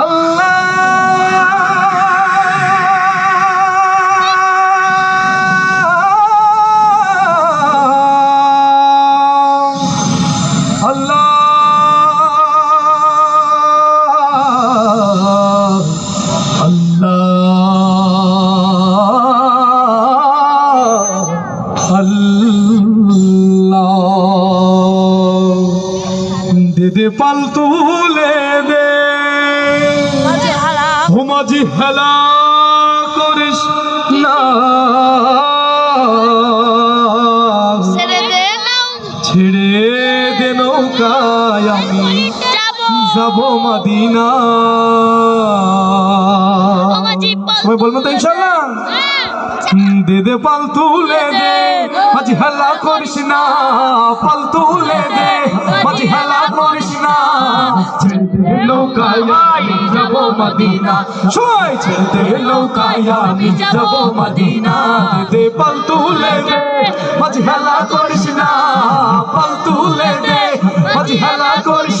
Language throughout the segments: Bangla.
আল্লাহ। আল্লাহ। আল্লাহ। আল্লাহ দে দে পাল তুলে দে। হোমাজি হেলা করিস না। ছেড়ে দে নৌকায় আমি যাব। মাদিনা। সবাই বলব তো ইনশাল্লাহ। দে দে পাল তুলে দে মাঝি হেলা করিস না। পাল তুলে দে। মাঝি হেলা করিস না। ছেড়ে দে নৌকায় মাদিনা, সবাই ছেড়ে নৌকায় আমি যাব মাদিনা। দে পাল তুলে দে মাঝি হেলা করিস না, পাল তুলে দে হেলা করিস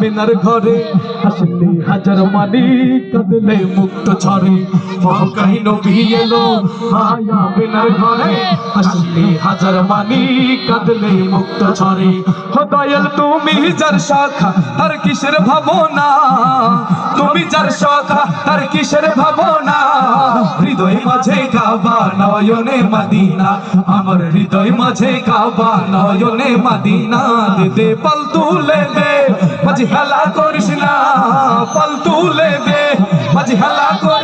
মেনার ঘরে আসলে হাজার মানি কাঁদলে মুক্ত নবী এলো মেনার ঘরে আসলে হাজার মানি মুক্ত ঝরে। ও দয়াল, তুমি শাখা আর কিসের তুমি যার শাখা আর কিসের হৃদয় মাঝে কাবা, নয়নে মাদিনা। আমার হৃদয় মাঝে কাবা, নয়নে মাদিনা। দে পাল তুলে দে। মাঝি হেলা করিস না পাল তুলে দে। মাঝি হেলা করিস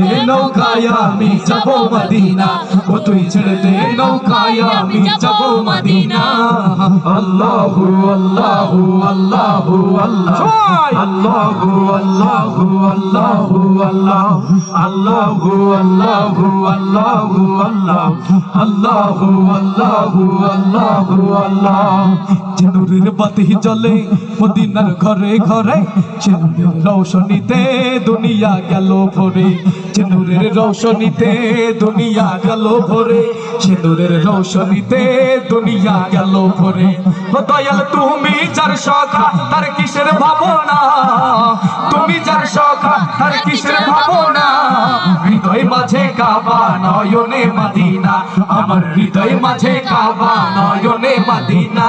ছেড়ে নৌকায় আমি যাব মদিনা। ও তুই ছেড়ে দে নৌকায় আমি যাব মদিনা। আল্লাহু আল্লাহু আল্লাহু আল্লাহ। আল্লাহু আল্লাহু আল্লাহু আল্লাহ। আল্লাহু আল্লাহু আল্লাহু আল্লাহ। আল্লাহু আল্লাহু আল্লাহু আল্লাহ। চেনুরের বাতি জ্বলে মদিনার ঘরে ঘরে চেনুরের রৌশনীতে দুনিয়া গেল ভরে। চেনুরের রৌশনীতে দুনিয়া গেল ভরে। সিঁদুরের রৌশনীতে দুনিয়া গেল ভরে। দয়াল, তুমি যার সখা, তার কিসের ভাবনা? তুমি যার সখা, তার কিসের ভাবনা? হৃদয় মাঝে কাবা, নয়নে মাদিনা। আমার হৃদয় মাঝে কাবা, নয়নে মাদিনা।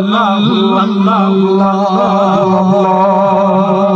اللہ اللہ اللہ